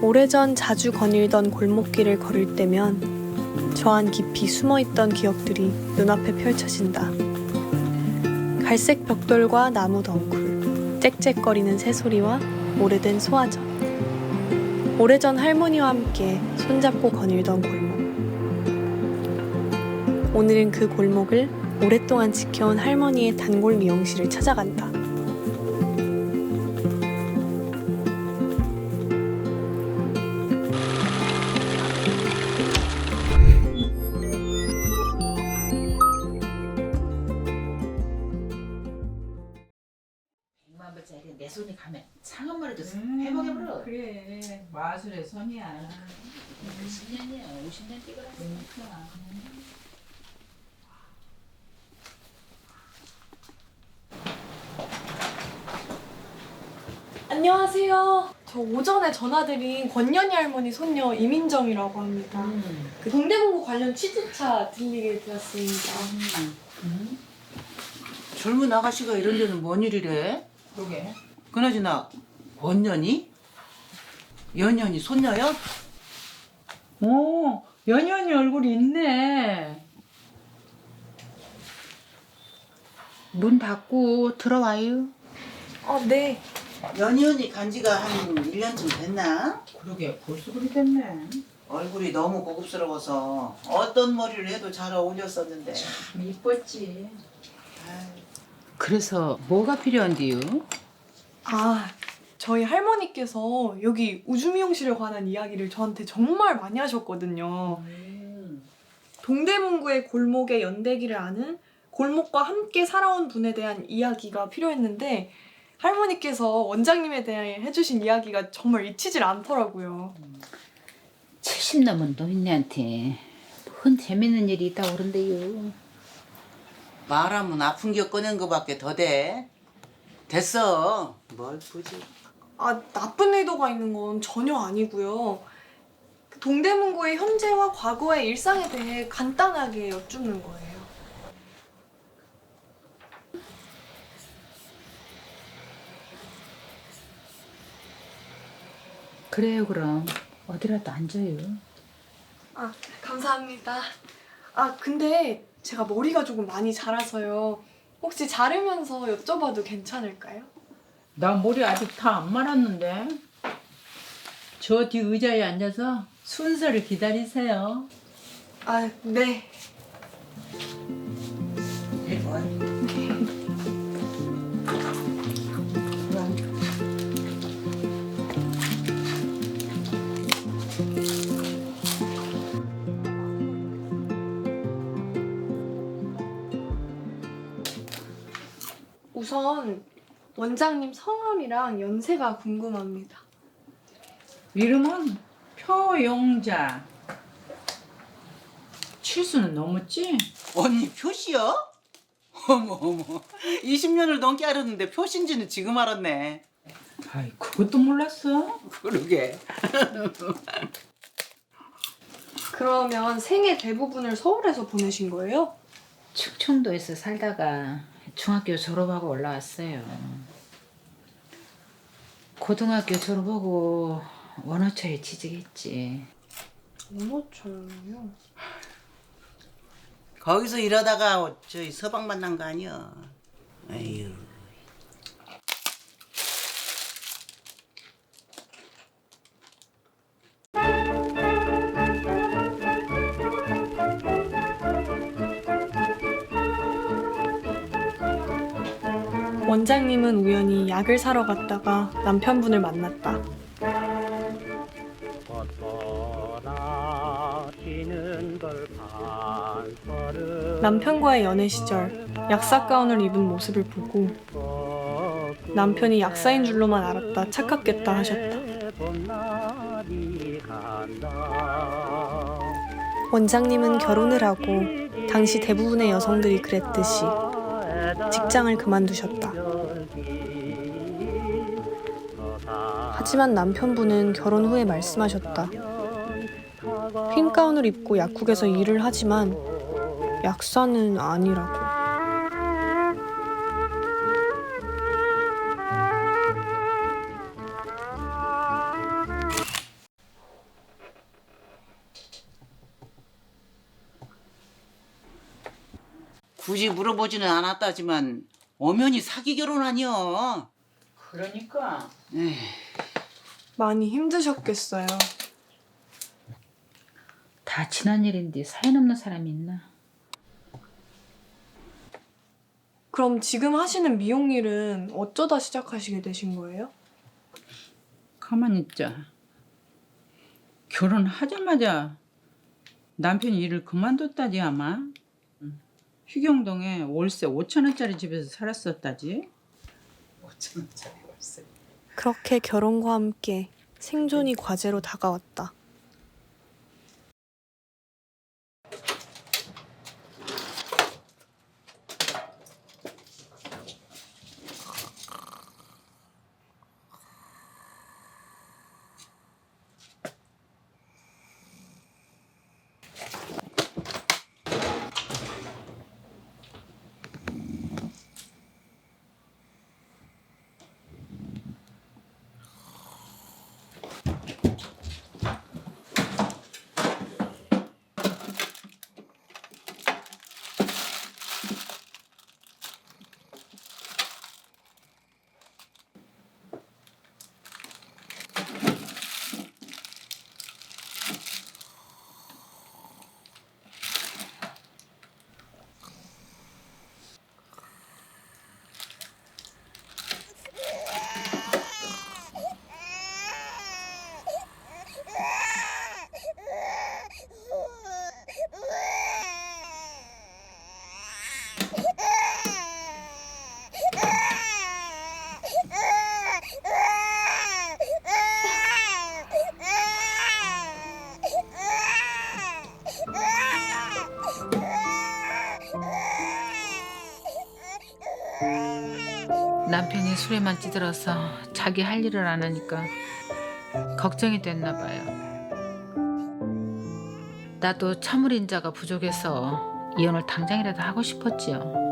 오래전 자주 거닐던 골목길을 걸을 때면 저안 깊이 숨어있던 기억들이 눈앞에 펼쳐진다. 갈색 벽돌과 나무 덩굴, 짹짹거리는 새소리와 오래된 소화전. 오래전 할머니와 함께 손잡고 거닐던 골목. 오늘은 그 골목을 오랫동안 지켜온 할머니의 단골 미용실을 찾아간다. 불짜리 내 손이 가면 상한마리도 음, 회복해버려. 그래 마술의 손이야 10년이야 50년 뛰거라. 그러니까 안녕하세요. 저 오전에 전화드린 권연희 할머니 손녀 이민정이라고 합니다. 음. 그 동대문구 관련 취재차 들리게 되었습니다. 젊은 아가씨가 이런 데는 뭔 일이래? 그러게 그나저나 원년이? 연년이 손녀야? 오 연연이 얼굴이 있네 문 닫고 들어와요. 아, 네. 연년이 간지가 한 1년쯤 됐나? 그러게 벌써 그리 됐네 얼굴이 너무 고급스러워서 어떤 머리를 해도 잘 어울렸었는데. 이뻤지 그래서 뭐가 필요한데요? 아, 저희 할머니께서 여기 우주 미용실에 관한 이야기를 저한테 정말 많이 하셨거든요. 동대문구의 골목의 연대기를 아는 골목과 함께 살아온 분에 대한 이야기가 필요했는데 할머니께서 원장님에 대해 해주신 이야기가 정말 잊히질 않더라고요. 70 넘은 노인네한테 뭔 재밌는 일이 있다고 그런데요. 말하면 아픈 겨 꺼낸 거밖에 더 돼. 됐어. 뭘 보지? 아, 나쁜 의도가 있는 건 전혀 아니고요. 그 동대문구의 현재와 과거의 일상에 대해 간단하게 여쭙는 거예요. 그래요 그럼 어디라도 앉아요. 아, 감사합니다. 아, 근데 제가 머리가 조금 많이 자라서요. 혹시 자르면서 여쭤봐도 괜찮을까요? 나 머리 아직 다 안 말았는데 저 뒤 의자에 앉아서 순서를 기다리세요 아, 네. 우선 원장님 성함이랑 연세가 궁금합니다. 이름은 표용자 칠수는 넘었지? 언니 표시요? 어머 어머. 20년을 넘게 알았는데 표신지는 지금 알았네. 아이 그것도 몰랐어? 그러게. 그러면 생애 대부분을 서울에서 보내신 거예요? 충청도에서 살다가 중학교 졸업하고 올라왔어요. 고등학교 졸업하고 원어처에 취직했지. 원어처요? 거기서 일하다가 저희 서방 만난 거 아니야. 아유. 원장님은 우연히 약을 사러 갔다가 남편분을 만났다. 남편과의 연애 시절 약사 가운을 입은 모습을 보고 남편이 약사인 줄로만 알았다 착각했다 하셨다. 원장님은 결혼을 하고 당시 대부분의 여성들이 그랬듯이 직장을 그만두셨다. 하지만 남편분은 결혼 후에 말씀하셨다. 흰 가운을 입고 약국에서 일을 하지만 약사는 아니라고. 굳이 물어보지는 않았다지만 엄연히 사기 결혼 아니여. 그러니까 에이, 많이 힘드셨겠어요. 다 지난 일인데 사연 없는 사람이 있나? 그럼 지금 하시는 미용 일은 어쩌다 시작하시게 되신 거예요? 가만히 있자. 결혼하자마자 남편이 일을 그만뒀다지 아마. 응. 휴경동에 월세 5천 원짜리 집에서 살았었다지. 5천 원짜리 월세. 그렇게 결혼과 함께 생존이 과제로 다가왔다. 남편이 술에만 찌들어서 자기 할 일을 안 하니까 걱정이 됐나 봐요. 나도 참을 인 자가 부족해서 이혼을 당장이라도 하고 싶었지요.